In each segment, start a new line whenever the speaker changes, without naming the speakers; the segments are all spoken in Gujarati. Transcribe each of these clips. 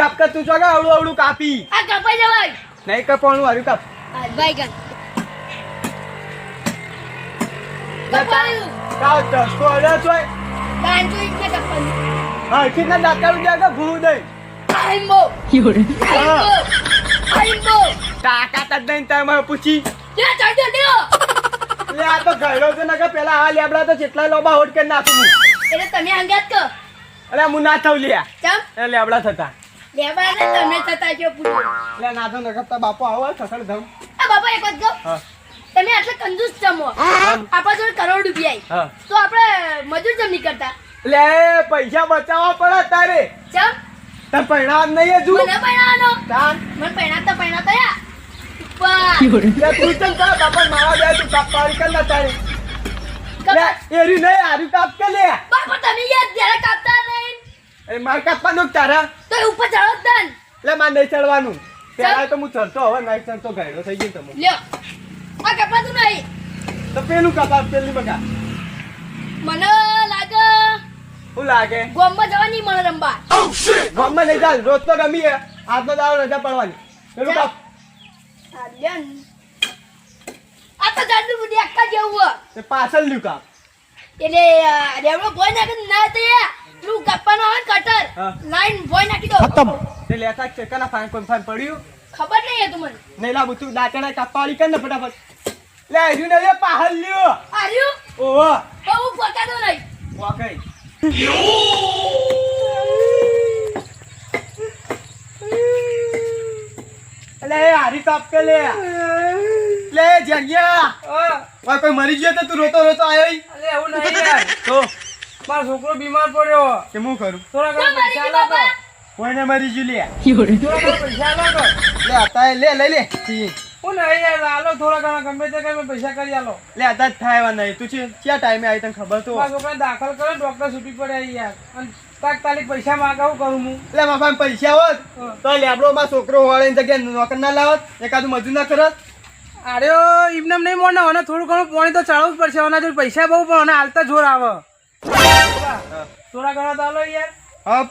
કાપ કર તું ચોગા આવડું આવડું કાપી.
આ કપાઈ જવાય.
નહીં કપાણું હારું કાપ.
ભાઈ ગન કપાયું.
કાપ ચસ્કો અડે ચોય
દાન જોઈ ને કપાયું.
હા કેટલા દાંતાળું જાય ભૂ દઈ.
આઈમો. આઈમો. આઈમો.
તાકાત જ નહીં તાર મને પૂછી.
લે ચડજો દેવો
લે આ તો છે ને પેલા આ લેબડા તો જેટલા લોબા હોટ કરી નાખું હું.
એટલે તમે અંગાત કો
અરે હું ના થવ લ્યા.
ચમ.
એ લેબડા થતા.
લેવા ને તમે થતા જો પૂછો.
એટલે ના તો નગરતા આવો સસળ ધમ.
આ બાબા એક વાત કહો? તમે આટલા કંજૂસ ચમો આપણા જોડે કરોડ રૂપિયા તો આપણે મજૂર જમ નહીં કરતા?
લે પૈસા બચાવવા પડે તારે.
ચમ?
તને પૈણા નહીં હજુ
મને પૈણાનો
તાન
મને પૈણાતા પૈણાતા યા
લે તું ચમ કા બાપા મારા દે તું કાપ પાડી કર ના તારે. લે એરી નહીં હારું કાપ કે લે?
બાપા તમે યાર જ્યારે કાપતા નહીં
એ માર કાપવાનું તારા?
તો એ ઉપર ચડો તન.
લે માર નહીં ચડવાનું. પેલા તો હું ચડતો હવે નહીં ચડતો ગાયડો થઈ ગયો તમે.
લ્યો. આ કપાતું નહીં.
તો પેલું કપાપ પેલી બગા.
મને લાગે
શું લાગે?
ગોમમાં જવા નહીં મળે રમવા
ગામમાં નહીં ચાલ રોજ તો રમીએ. આજનો દાડો રજા પડવાની. પેલું કાપ.
આ તો જાડું બુદ્ધિ આખા જેવું હો.
પાછળ લ્યું કાપ.
એટલે રેવડો કોઈ ના ને ના તો પેલું કાપવાનો આવે કટર. લાઈન ભોય નાખી દો.
તે લેતા છે. કના ફાઈન કોઈ ફાઈન પડ્યું?
ખબર નહીં હતું મને.
નહીં લાબુ તું દાંતણા કાપવાળી કર ને ફટાફટ. લે હજુ ને લે પાહલ લ્યો.
આર્યું
ઓહો.
બહુ ફોટાતો નહીં.
વાકઈ. લે હારી કાપ કે લે. લે જગ્યા. ઓય કોઈ મરી ગયો તો તું રોતો રોતો આયો
અલે એવું નહીં
તો
મારો છોકરો બીમાર પડ્યો.
કે હું કરું?
થોડા ઘણા પૈસા
બાપા.
કોઈને મરી જુ લે
થોડા ઘણા પૈસા લાગો
લે આતા લે લઈ લે.
હું નહીં યાર આલો થોડા ઘણા ગમે તે કઈ પૈસા કરી આલો.
લે આતા થાય એવા નહીં. તું છે ક્યાં ટાઈમે આવી તને ખબર તો?
મારા છોકરાને દાખલ કરો ડોક્ટર છૂટી પડે યાર અને તાત્કાલિક પૈસા માંગાવું કરું હું.
લે મારા પૈસા હોત. તો લેબડો માં છોકરો વાળે જગ્યાએ નોકર ના લાવત એકાદું મજૂર ના કરત.
અરે એમને નહીં મોને અને થોડું ઘણું પાણી તો ચડાવવું જ પડશે. ઓના પૈસા બહુ પણ ઓને હાલતા જોર આવે.
આ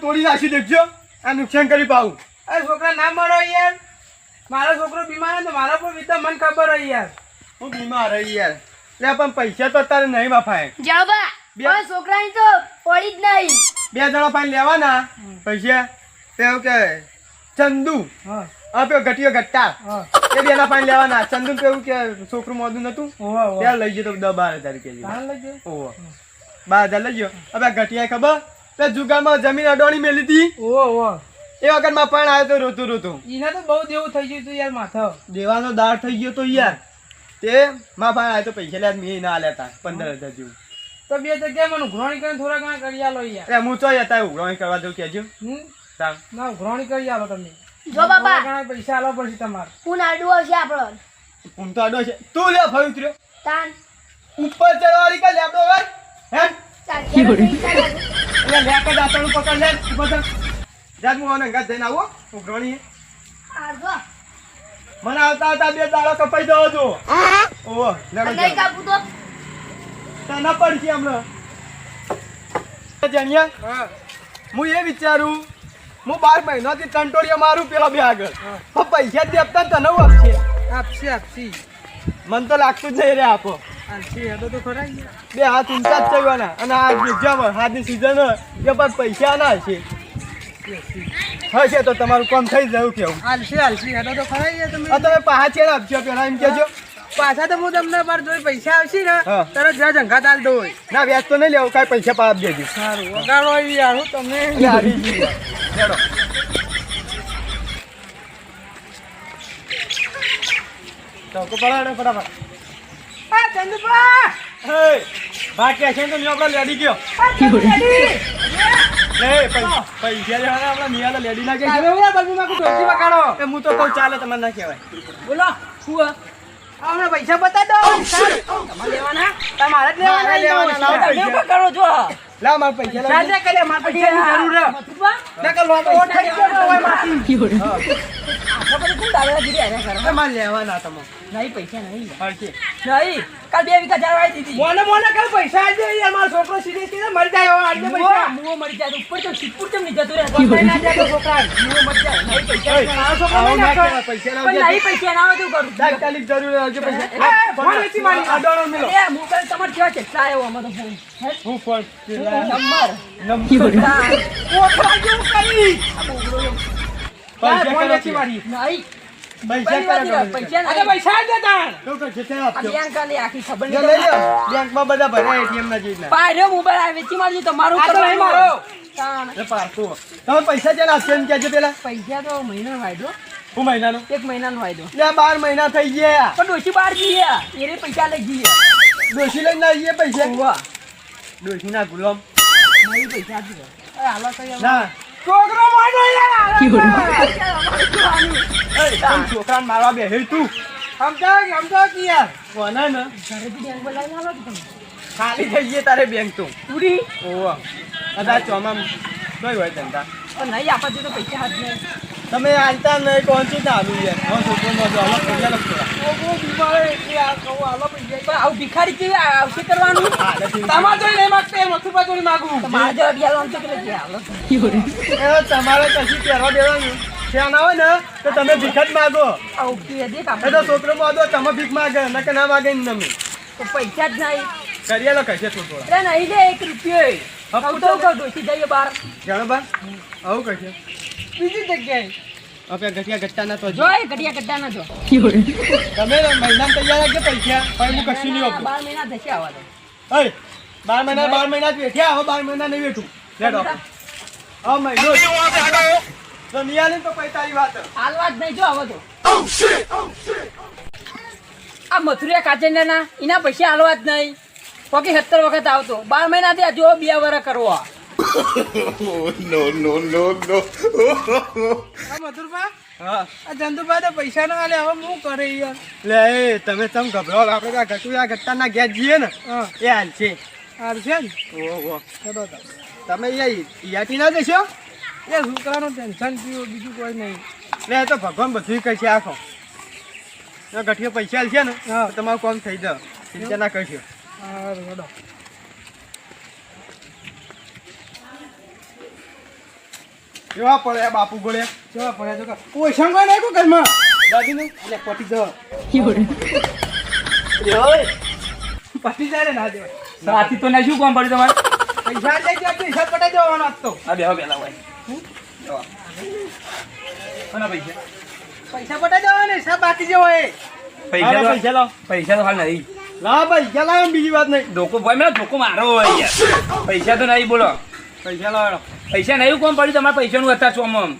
તોડી નાખી દેખજો. આ નુકસાન કરી પાવું.
અરે છોકરા ના મળો યાર. મારો છોકરો બીમાર હતો મારા પણ વિતા મને ખબર હોય યાર.
હું બીમાર હોય યાર. એટલે પણ પૈસા તો અત્યારે નહીં બાફાય
છોકરા
બા.
છોકરાની
બે જણા પાણી લેવાના. પૈસા એવું કે ચંદુ.
હા.
પેલો ઘટીયો ઘટ્ટા
હા.
એ બેના પાણી લેવાના. ચંદુ કેવું કે છોકરું મોદું નતું ત્યાં લઈ જતો દસ બાર હજાર કે
લઈ
ઓહો બાર હજાર લઈ ગયો. હવે ઘટિયા ખબર? તે જુગામાં જમીન અડોણી મેલી હતી.
ઓહો
એ વખતમાં પણ આવ્યો તો રોતું રોતું.
ઈને તો બહુ દેવું થઈ ગયું હતું યાર માથા.
દેવાનો દાળ થઈ ગયો તો યાર. તે માં પણ આવ્યો તો પૈસા લે મેં ના લેતા પંદર હજાર જેવું.
તો બે જગ્યાએ મને ઉઘરાણી કરીને થોડા ઘણા કરી આલો યાર
હું ચોય હતા ઉઘરાણી કરવા દઉં કેજો હું.
ના ઉઘરાણી કરી આલો તમે.
જો બાપા.
ઘણા પૈસા આલો પડશે તમારે.
પૂન આડું આવશે આપણો.
પૂન તો અડો છે. તું લે ફરી ઉતર્યો.
તાન.
ઉપર ચડવાની કે લેબડો હોય હે? એટલે લે કે દાંતણું પકડ લે ઉપર ચડ. જાત હું અંગાત જઈને આવો ઉઘરાણી
આ
મને આવતા આવતા બે દાડો કપાઈ દો. છો ઓહો લેડો
નહીં કાપું તો.
તને પડશે હમણાં. જાણ્યા
હા.
એ વિચારું હું બાર મહિનાથી ટંટોળિયા મારું પેલા બે આગળ. પણ પૈસા જ આપતા ને તને આપશે? આપશે
આપસી
મને તો લાગતું જ નહીં રે આપો. બે હાથ ઊંચા જ થવાના અને આ એક્ઝામ હાથની સિઝન એ પણ પૈસા ના હશે હશે તો તમારું કામ થઈ જવું કેવું.
હાલશે હાલશે. તો ખરા તમે.
પાછા ચેડ આપજો પેલા એમ કેજો
પાછા તો હું તમને મારા જોઈ પૈસા આવશે ને
હા.
તરત જ્યાં જંગા તાલ દો
ના વ્યાજ તો નહીં લેવું કાંઈ પૈસા પાપ દેજો.
સારું વગાડો યાર હું તમને
આવી ગયું. લેડો. પડાડો ફટાફટ.
આ ચંદુપા!
હે બાકી છે તો મેં આપણો લેડી ગયો લે પૈસા લેવાના આપણા લેડી ના કે
હું કોઈ વગાડો.
એ હું તો કહું ચાલે તમારે ના કહેવાય.
બોલો શું આ? હમણાં પૈસા બતા દો. તમારે લેવાના? તમારે જ
લેવાના.
તમે વગાડો છો
લાવ મારા પૈસા લાવ
ચાલશે કરે મારે પૈસાની જરૂર છે. નકર લોબો થઈ ગયો હોય માથી.
છે દાદાગીરી એને
તમારે લેવાના તમે
નહીં પૈસા નહીં.
હરખી.
નહીં કાલ બે વીઘા જાળવાઈ દીધી.
મોને મોને કાલ પૈસા આલજે યાર મારો છોકરો સિરિયસ છે મરી જાય હવે પૈસા.
મુઓ મરી જાય તો ઉપર તો સિદ્ધપુર કેમ નહીં જતું રહે?
કોઈ ના જાય છોકરા.
મુઓ મરી જાય. નહીં પૈસા
ઓય,
મારો છોકરો
ના
નાખો.
કહેવાય, પૈસા
પણ નહીં પૈસા ના આવે કરું.
તાત્કાલિક જરૂર આવજો પૈસા.
એ, ફોન વેચી મારી.
આ મેલો.
એ હું કાલ તમારે કેવા તો ફોન? હું?
Phone
number.
નંબર.
ઓખરા કરી.
પૈસા ચાલ આપશો એમ કહેજો પેલા?
પૈસા તો મહિનાનો વાયદો.
હું મહિનાનો?
એક મહિનાનો વાયદો.
લે બાર મહિના થઈ ગયા.
પણ ડોશી બહાર જઈએ. એને પૈસા લઈ જઈએ.
ડોશી લઈને આવીએ પૈસા. ડોશી ના ગુલામ.
પૈસા આપી દો અરે હાલો તો યાર.
ના
છોકરો મોટો યાર.
છોકરાને મારવા બેહી તું?
સમજાવ કે કે યાર.
કોને ને?
ઘરેથી બેંક બોલાવીને હાલો કે તમે?
ખાલી થઈ ગઈ તારે બેંક તો.
પૂરી?
ઓવા કદાચ ચોમામ કઈ હોય ધંધા?
નહીં આપવાથી તો પૈસા હાથ નહીં
તમે આલતા નહીં પહોંચી ના આલું યાર હા છોકરો નો જો અલગ પૈસા લખતો
છોકરો બીમાર એટલે આ કહું આલો પૈસા.
પણ આવું ભિખારી કે આવશે કરવાનું
તમાર જોઈ નહીં માંગતે મથુપા જોઈ માગું.
તો મારા જેવા બિયાલો તો કે હાલો.
એ તમારે કશી પહેરવા દેવાનું. ત્યાં ના હોય ને તો તમે ભીખ જ માગો.
આવું
એ તો છોકરો માગો તમે ભીખ માગે ન કે ના માગે ને તમે.
તો પૈસા જ નહીં.
કરીએ લો કશે છોકરો
નહીં લે એક રૂપિયો. કહું તો કહું ડોશી જઈએ બહાર.
જાણો બા આવું કશે
બીજી જગ્યાએ.
હવે ગઠિયા ગટ્ટા ના તો
જો એ ઘડિયા ગટ્ટા ના જો
તમે મહિના તૈયાર રાખજો પૈસા પણ હું કશું નહીં આપું.
બાર મહિના થશે આવા તો.
એ બાર મહિના બાર મહિના જ બેઠ્યા હવે બાર મહિના નહીં બેઠું. લેડો હા મહિનો તો નિયાલી તો પૈસા વાત.
હાલવા જ નહીં જો હવે તો. આ મથુરિયા કાચંડાના એના પૈસા હાલવા જ નહીં. પોકી સત્તર વખત આવતો. બાર મહિનાથી આ જો બે વરસ કરવો
આ મથુરભા,
હા
આ ચંદુભા તો પૈસા ના આલે હવે હું કરે યાર?
લે એ તમે તમ ગભરાવો આપણે તો આ ગટુયા ગટ્ટાના ગેસ જઈએ ને
હા.
એ હાલ છે
હાલ છે ને
ઓહો. તમે અહીંયા યાટી ના દેશો
એ છોકરાનું ટેન્શન થયું બીજું કોઈ નહીં.
લે તો ભગવાન બધું કરશે આખો. જો ગઠિયો પૈસા હાલશે ને
હા.
તમારું કોમ થઈ જાવ ચિંતા ના કરશો.
હારું
કેવા પડે બાપુ ગોળે?
કેવા પડ્યા તો કોઈ કોઈ નહીં કોઈ ઘરમાં.
દાદીનું? એટલે પટી જાઓ.
પટી જાય ને ના દેવાય.
સાથી તો ના શું કામ પડ્યું તમારે?
પૈસા લઈ જાય પૈસા પટાઈ દેવાનો આજ તો.
આ બેહો પેલા ભાઈ કોના પૈસા?
પૈસા પટાઈ દેવાનો હિસાબ બાકી જેવો એ.
પૈસા
પૈસા લો.
પૈસા તો હાલ નહીં.
લા પૈસા લાવો ને બીજી વાત નહીં.
ધોકો ભાઈ મેં ધોકો મારો હોય યાર. પૈસા તો નહીં બોલો.
પૈસા લાવો.
પૈસા નહીં કોમ પડ્યું તમારે હતા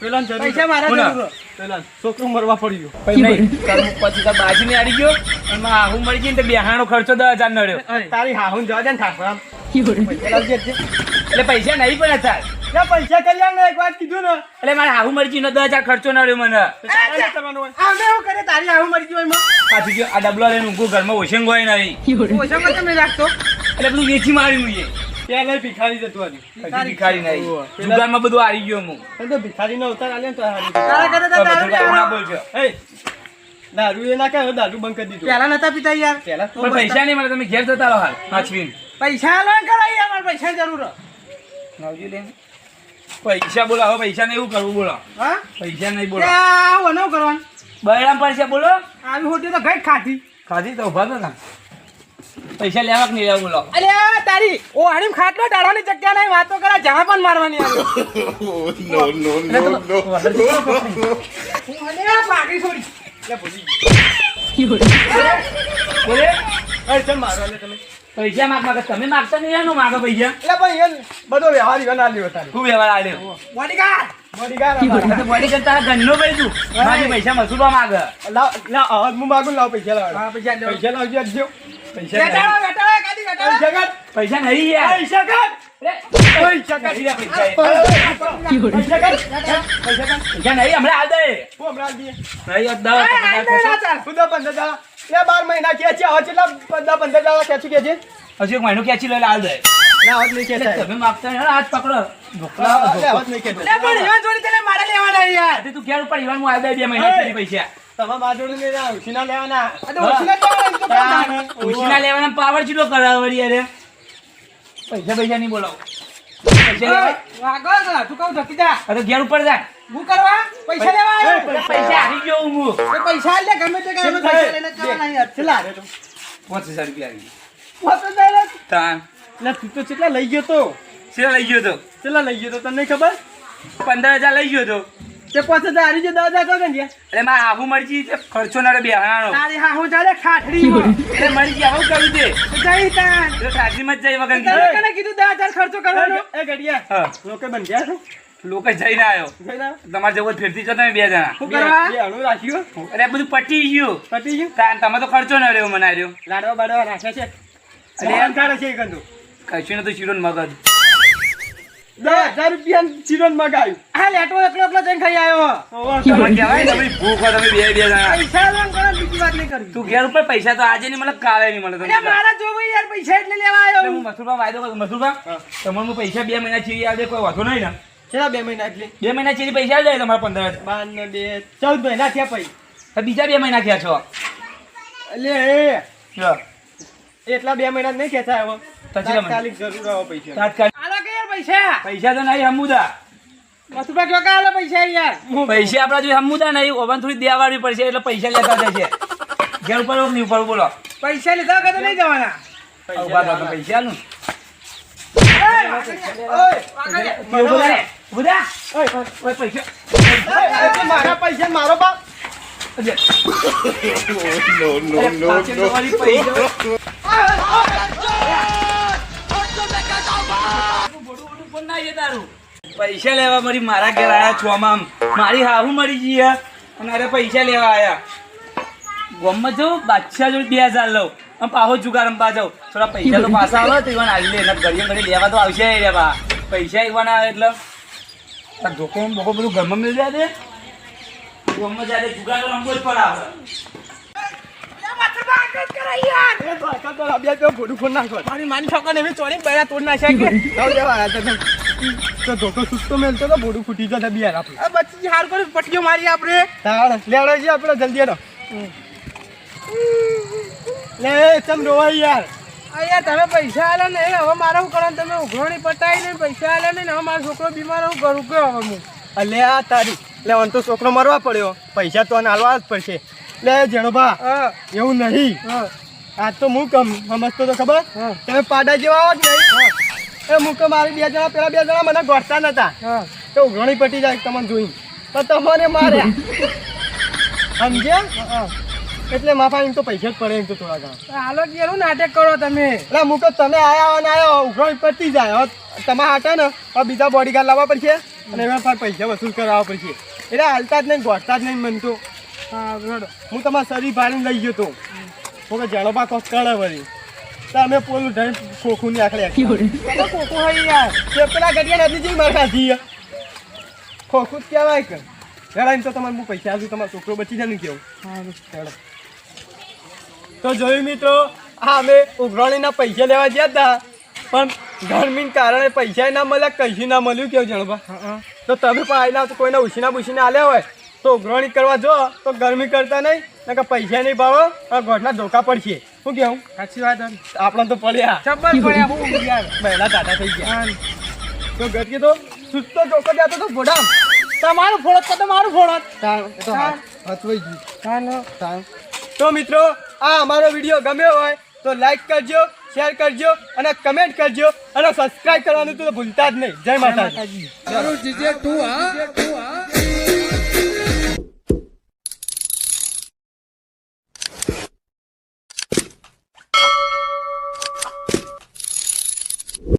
પેલા
પૈસા મારા? જરૂર
પેલા છોકરું મરવા પડી ગયું
પછી તાર બાજી ને આડી ગયો અને માં આહુ મળી ગઈ ને બેહાણો ખર્ચો દસ હજાર નડ્યો.
તારી હાહુ જવા દે ને ઠાકોર.
એટલે. પૈસા નહીં પણ હતા
પૈસા કલ્યાણ એક વાત કીધું ને.
એટલે મારે આહુ મળી નો ને દસ હજાર ખર્ચો નડ્યો મને.
તારે નહીં હોય.
કરે? તારી હાહુ મરી ગયું એમાં.
પાછી ગયો આ ડબલો લઈને ઊંઘું ઘરમાં ઓછેંગ હોય નહીં.
પોષણ તમે રાખતો
એટલે પેલું વેચી માર્યું હું એ.
પેલા ભિખારી જતું આવ્યું
ભિખારી નહીં. જુગારમાં બધું હારી ગયો હું.
તો ભિખારી નો અવતાર આલ્યો તો હારી
તારા કરતા દારૂ
ના બોલજો.
એ દારૂ એ ના કહે દારૂ બંધ કરી દીધું.
પહેલા નતા પીતા યાર.
પેલા
પણ પૈસા નહીં મળે તમે ઘેર જતા રહો હાલ પાંચમી
પૈસા લો કરાઈ અમારે પૈસા જરૂર.
નવજી લે પૈસા બોલો હવે પૈસા ને એવું કરવું બોલો.
હા?
પૈસા નહીં બોલો.
આવું ન કરવાનું
બૈરામ પૈસા બોલો.
આવી હોટી તો ગઈ ખાધી.
ખાધી તો ઊભા તો ના. પૈસા લેવા કે નહીં લેવા બોલો?
અરે તારી ઓ હાડીમ ખાટલો ડાળવાની જગ્યા નહીં વાતો કરે જહા પણ મારવાની આવી. નો નો આ પાઘડી છોડી.
લે.
બોલે?
એ ચલ મારો લે તમે.
પૈસા માગ માગ. તમે માગતા નહીં એનો માગો પૈસા.
એટલે ભાઈ એ બધો વ્યવહાર ઈવન આલ્યો તારે.
ખૂબ વ્યવહાર આલ્યો?
Bodyguard
bodyguard.
આ તો બોડી કરતા ઘરનો મારી પૈસા મસૂરવા માગે.
લાવ લાવ હું માગું લાવ પૈસા લાવ
હા પૈસા
પૈસા લાવજો પૈસા
નહીં. યાર.
પૈસા કાઢ. પૈસા કાઢ.
નહીં પૈસા
પૈસા
હમણાં હાલ દે.
હમણાં
આ
દસ પંદર દાડા બાર મહિના કે છે હવે કેટલા પંદર પંદર દાડા કે છે
હજુ એક મહિનો ખેંચી લો એટલે દે.
ના હાથ નહીં ખેંચાય
તમે માગતા ને, હાથ પકડો. ઢોકળા,
એટલે નહીં ખેંચાય.
પણ ઈવન જોડે તને મારે લેવાના યાર.
તું ઘેર ઉપર ઈવન હું આલી દઈ બે મહિના પૈસા.
તમે મારા લઈને આવો, લેવાના.
આ ઓછીના લેવાના?
ઉછીના લેવાના પાવર ચીલો અરે? પૈસા પૈસા નહીં બોલાવો.
કેટલા
લઈ
ગયો તો. કેટલા લઈ ગયો તો. તમને ખબર?
પંદર હજાર લઈ ગયો તો.
તે પાંચ હજાર હારી ગયો દસ હજાર ને
એટલે મારા આહુ મરજી તે ખર્ચો ના બેહાણો
તારી હાહુ જાણે ખાટડીમાં.
એટલે મરી ગયા હું કર્યું દે.
જઈ તાન.
તો સાચીમાં મત જઈ વગર
તને. કીધું દસ હજાર ખર્ચો કરવાનો.
એ ગડિયા
હા.
લોકો બન ગયા છો?
લોકો જઈને આવ્યો. તમારે જવું ફેરતી છો તમે બે જણા.
શું કરવા?
રાખ્યું
અરે બધું પટી ગયું.
પટી ગયું?
તમે તો ખર્ચો ન રહ્યો મને રહ્યો.
લાડવા બાડવા રાખ્યા છે. છે
કશું નતું ને મગજ.
દસ હજાર રૂપિયા ચીરોન મગાવ્યું
આ લેટો એકલો એકલો જઈને ખાઈ આવ્યો.
તમે કહેવાય ને ભાઈ ભૂખ હોય તમે બે બે જણા.
પૈસા લેવાનું કરો, બીજી વાત નહીં કરવી?
તું ઘેર ઉપર પૈસા તો આજે નહીં મળે કાલે નહીં મળે
મારા જોવું યાર પૈસા એટલે લેવા આવ્યો
હું મથુરબા વાયદો કરું મથુરબા તમારે હું પૈસા બે મહિના ચીરી આવજે કોઈ વાંધો નહીં ને.
છે બે મહિના એટલે?
બે મહિના ચીરી પૈસા આવી જાય તમારા પંદર.
બાર ને બે ચૌદ મહિના થયા પછી.
બીજા બે મહિના થયા છો.
એટલે એટલા બે મહિના નહીં
કેતા મહિના?
તાત્કાલિક જરૂર આવો પૈસા.
તાત્કાલિક.
પૈસા?
પૈસા તો નહીં હમુદા.
કયો કે પૈસા યાર.
પૈસા આપડા જો હમુદા નહીં ઓવન થોડી દેવાડી પડશે એટલે પૈસા લેતા જશે ઘેર ઉપર નહીં ઉપર બોલો.
પૈસા નહીં જવાના?
ઊભા પૈસા નું
મારા પૈસા. બાપ
તારું. પૈસા લેવા મરી મારા ઘેર આયા છો આમ મારી હાહુ મરી ગઈ અને અરે પૈસા લેવા આયા. ગોમમાં જાઉં બાદશાહ જોડે બે હજાર લઉં. અને પાહો જુગાર રમવા જાઉં થોડા પૈસા તો પાછા આવે તો ઈવન આવી લે. ઘડીએ ઘડી લેવા તો આવશે રે બા. પૈસા ઈવન આવે એટલે. આ ધોકો બોકો બધું ઘરમાં મળી જાય દે ગોમમાં જાય જુગાર રમવો જ પડે આપણે.
એ તો ભોડું ફોન નાખો.
મારી માની છોકરા એવી ચોરી પહેલા તોડ નાખ્યા કે?
તો ધોકો સુસ્તો મેલતો તો ભોડું ફૂટી જતા બિયાર આપણે.
હાર કરી પટીઓ મારી આપણે.
તાળ લેવડો છે આપણે જલ્દી લે ચમ રોવાય યાર.
યાર તમે પૈસા આલે ને હવે મારે શું કરવાનું? તમે ઉઘરાણી પટાઈ ને પૈસા આલે ને હવે મારો છોકરો બીમાર હું કરું કે હવે હું.
અલે આ તારી. લે અન તો છોકરો મરવા પડ્યો. પૈસા તો હાલવા જ પડશે. લે
જણભા
એવું નહીં. આજ તો હું કમ સમજતો તો ખબર. તમે પાડા જેવા આવો જ નહીં. એ હું મારી બે જણા પેલા બે જણા મને ગોઠતા નતા. તો ઘણી પટી જાય તમને જોઈ તો તમને માર્યા. સમજ્યા? એટલે માફા એમ તો પૈસા જ પડે એમ તો થોડા ઘણા.
હાલો કે એનું નાટક કરો તમે.
એટલે મૂકો તમે આયા અને આયા ઉઘરણી પટી જાય. તમારા હાટા ને હવે બીજા બોડીગાર્ડ લાવવા પડશે અને એમાં પણ પૈસા વસૂલ કરાવવા પડશે. એટલે હાલતા જ નહીં ગોઠતા જ નહીં મનતો
હા
હું તમારા શરીર ભાડીને લઈ ગયો તો. હું કે જાણો બા કોક કરે વળી. તો અમે પોલું ઢાઈ ખોખું ની
તમે કોકો હોય યાર.
તે પેલા ગડિયા નથી જઈ માર ખાધી ખોખું કહેવાય કે. હેડા એમ તો તમારે હું પૈસા આપું તમારો છોકરો બચી જાય ને કેવું? તો જોયું મિત્રો હા અમે ઉઘરાણીના પૈસા લેવા ગયા હતા પણ ગરમીને કારણે પૈસા ના મળ્યા કશું ના મળ્યું કેવું જાણો તો તમે પણ આવેલા તો કોઈને ઉછીના બુછીને આલ્યા હોય તો ઉઘરાણી કરવા જો તો ગરમી કરતા નહીં કે પૈસા નહીં ભાવો ગોઠના ધોકા પડશે. શું કેવું
સાચી વાત.
આપણે તો પડ્યા.
ચપ્પલ પડ્યા હું યાર
પહેલા દાદા થઈ ગયા. તો ગટકી તો સુસ્તો ચોકો જતો તો ભોડામ
તમારું ફોડત તો તમારું ફોડત
તો હાથ હથવાઈ ગયું. તો. મિત્રો આ અમારો વીડિયો ગમ્યો હોય તો લાઈક કરજો શેર કરજો અને કમેન્ટ કરજો અને સબસ્ક્રાઇબ કરવાનું તો ભૂલતા જ નહીં. જય માતાજી.
જીજે તું હા. તું હા.